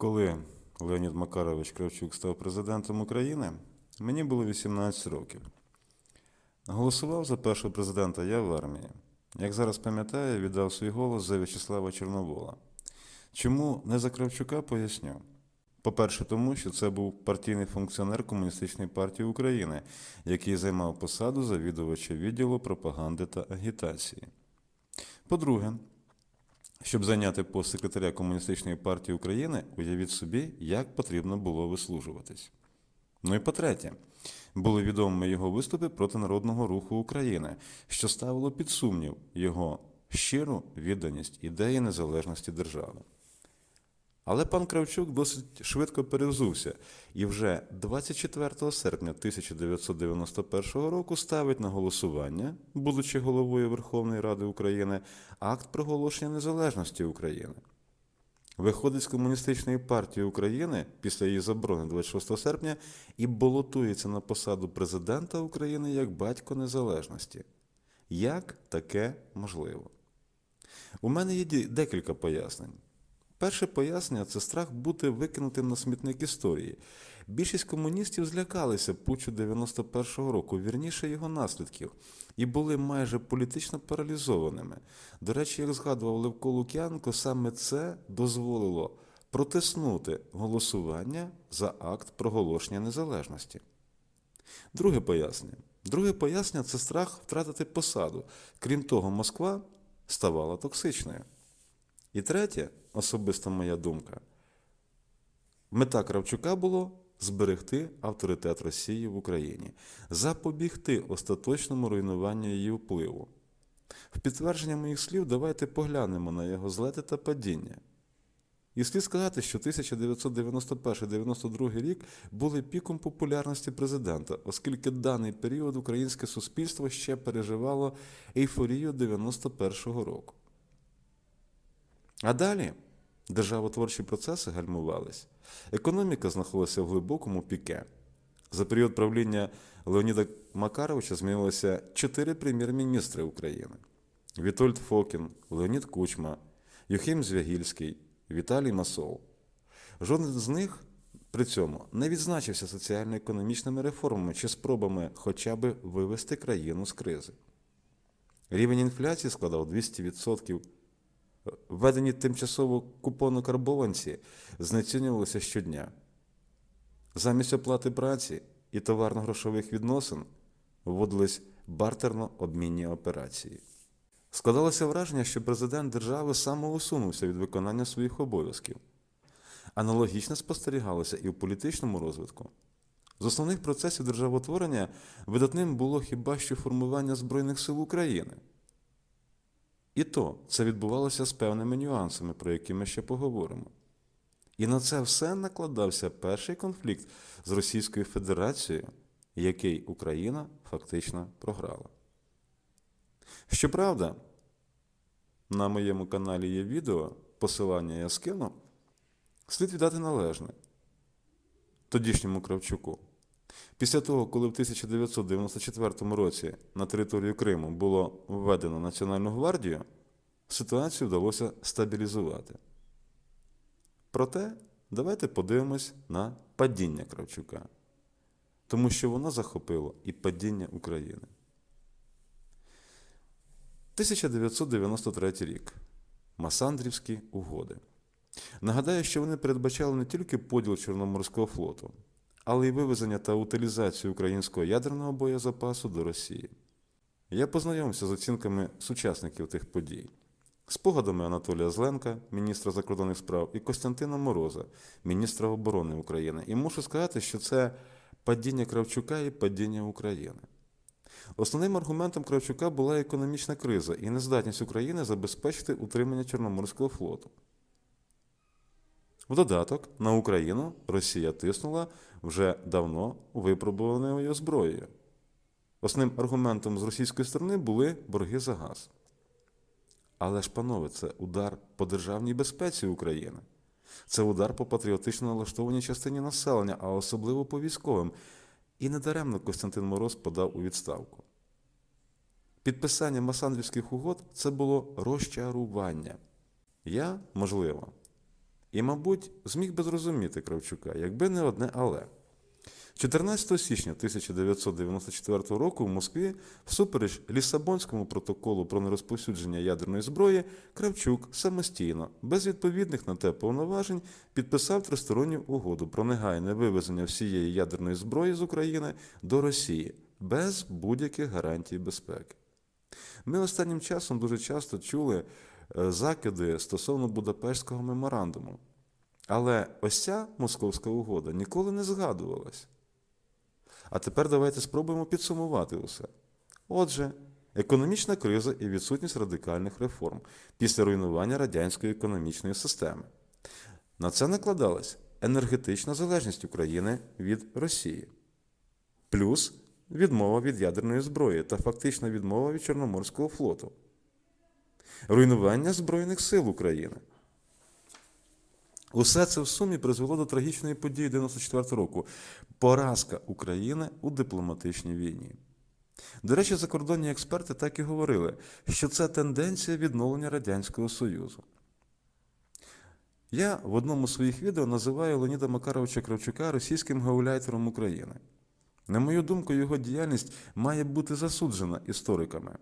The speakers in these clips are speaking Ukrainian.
Коли Леонід Макарович Кравчук став президентом України, мені було 18 років. Голосував за першого президента я в армії. Як зараз пам'ятаю, віддав свій голос за В'ячеслава Чорновола. Чому не за Кравчука, поясню. По-перше, тому що це був партійний функціонер Комуністичної партії України, який займав посаду завідувача відділу пропаганди та агітації. По-друге, щоб зайняти пост секретаря Комуністичної партії України, уявіть собі, як потрібно було вислужуватись. Ну і по-третє, були відомими його виступи проти народного руху України, що ставило під сумнів його щиру відданість ідеї незалежності держави. Але пан Кравчук досить швидко перевзувся і вже 24 серпня 1991 року ставить на голосування, будучи головою Верховної Ради України, акт проголошення незалежності України. Виходить з Комуністичної партії України після її заборони 26 серпня і балотується на посаду президента України як батько незалежності. Як таке можливо? У мене є декілька пояснень. Перше пояснення це страх бути викинутим на смітник історії. Більшість комуністів злякалися путчу 91-го року, вірніше його наслідків, і були майже політично паралізованими. До речі, як згадував Левко Лук'янко, саме це дозволило протиснути голосування за акт проголошення незалежності. Друге пояснення. Друге пояснення це страх втратити посаду. Крім того, Москва ставала токсичною. І третє, особиста моя думка, мета Кравчука було зберегти авторитет Росії в Україні, запобігти остаточному руйнуванню її впливу. В підтвердження моїх слів давайте поглянемо на його злети та падіння. І слід сказати, що 1991-92 рік були піком популярності президента, оскільки даний період українське суспільство ще переживало ейфорію 91-го року. А далі державотворчі процеси гальмувались. Економіка знаходилася в глибокому піке. За період правління Леоніда Макаровича змінилося чотири прем'єр-міністри України: Вітольд Фокін, Леонід Кучма, Юхим Звягільський, Віталій Масол. Жоден з них при цьому не відзначився соціально-економічними реформами чи спробами хоча б вивести країну з кризи. Рівень інфляції складав 200%. Введені тимчасово купони карбованці знецінювалися щодня. Замість оплати праці і товарно-грошових відносин вводились бартерно-обмінні операції. Складалося враження, що президент держави самоусунувся від виконання своїх обов'язків. Аналогічно спостерігалося і в політичному розвитку. З основних процесів державотворення видатним було хіба що формування Збройних сил України. І то це відбувалося з певними нюансами, про які ми ще поговоримо. І на це все накладався перший конфлікт з Російською Федерацією, який Україна фактично програла. Щоправда, на моєму каналі є відео, посилання я скину, слід віддати належне тодішньому Кравчуку. Після того, коли в 1994 році на територію Криму було введено Національну гвардію, ситуацію вдалося стабілізувати. Проте, давайте подивимось на падіння Кравчука, тому що воно захопило і падіння України. 1993 рік. Масандрівські угоди. Нагадаю, що вони передбачали не тільки поділ Чорноморського флоту, але й вивезення та утилізацію українського ядерного боєзапасу до Росії. Я познайомився з оцінками сучасників тих подій, спогадами Анатолія Зленка, міністра закордонних справ, і Костянтина Мороза, міністра оборони України. І мушу сказати, що це падіння Кравчука і падіння України. Основним аргументом Кравчука була економічна криза і нездатність України забезпечити утримання Чорноморського флоту. В додаток на Україну Росія тиснула вже давно випробуваною зброєю. Основним аргументом з російської сторони були борги за газ. Але ж, панове, це удар по державній безпеці України. Це удар по патріотично налаштованій частині населення, а особливо по військовим. І недаремно Костянтин Мороз подав у відставку. Підписання Масандрівських угод це було розчарування. Я, можливо, І, мабуть, зміг би зрозуміти Кравчука, якби не одне але. 14 січня 1994 року в Москві, всупереч Лісабонському протоколу про нерозповсюдження ядерної зброї, Кравчук самостійно, без відповідних на те повноважень, підписав тристоронню угоду про негайне вивезення всієї ядерної зброї з України до Росії без будь-яких гарантій безпеки. Ми останнім часом дуже часто чули закиди стосовно Будапештського меморандуму. Але ось ця московська угода ніколи не згадувалась. А тепер давайте спробуємо підсумувати усе. Отже, економічна криза і відсутність радикальних реформ після руйнування радянської економічної системи. На це накладалась енергетична залежність України від Росії, плюс відмова від ядерної зброї та фактична відмова від Чорноморського флоту, руйнування Збройних сил України. Усе це в сумі призвело до трагічної події 94 року поразка України у дипломатичній війні. До речі, закордонні експерти так і говорили, що це тенденція відновлення Радянського Союзу. Я в одному з своїх відео називаю Леоніда Макаровича Кравчука російським гауляйтером України. На мою думку, його діяльність має бути засуджена істориками.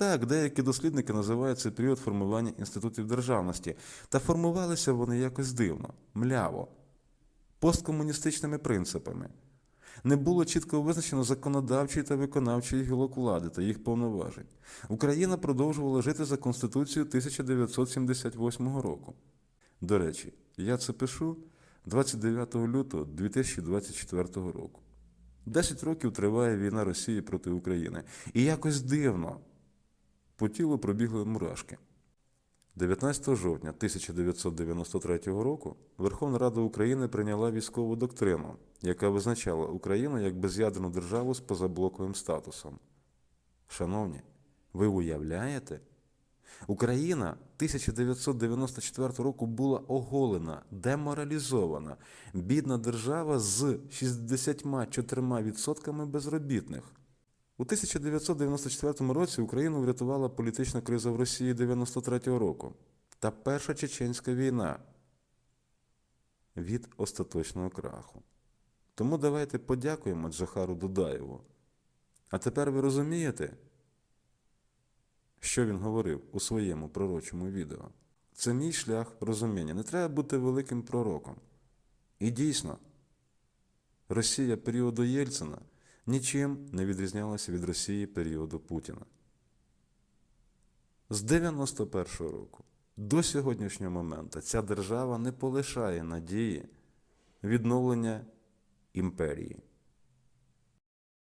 Так, деякі дослідники називають цей період формування інститутів державності, та формувалися вони якось дивно, мляво, посткомуністичними принципами. Не було чітко визначено законодавчої та виконавчої гілок влади та їх повноважень. Україна продовжувала жити за Конституцією 1978 року. До речі, я це пишу 29 лютого 2024 року. Десять років триває війна Росії проти України. І якось дивно по тілу пробігли мурашки. 19 жовтня 1993 року Верховна Рада України прийняла військову доктрину, яка визначала Україну як без'ядерну державу з позаблоковим статусом. Шановні, ви уявляєте? Україна 1994 року була оголена, деморалізована, бідна держава з 64% безробітних. У 1994 році Україну врятувала політична криза в Росії 93-го року та Перша Чеченська війна від остаточного краху. Тому давайте подякуємо Джахару Дудаєву. А тепер ви розумієте, що він говорив у своєму пророчому відео? Це мій шлях розуміння. Не треба бути великим пророком. І дійсно, Росія періоду Єльцина нічим не відрізнялася від Росії періоду Путіна. З 91-го року до сьогоднішнього моменту ця держава не полишає надії відновлення імперії.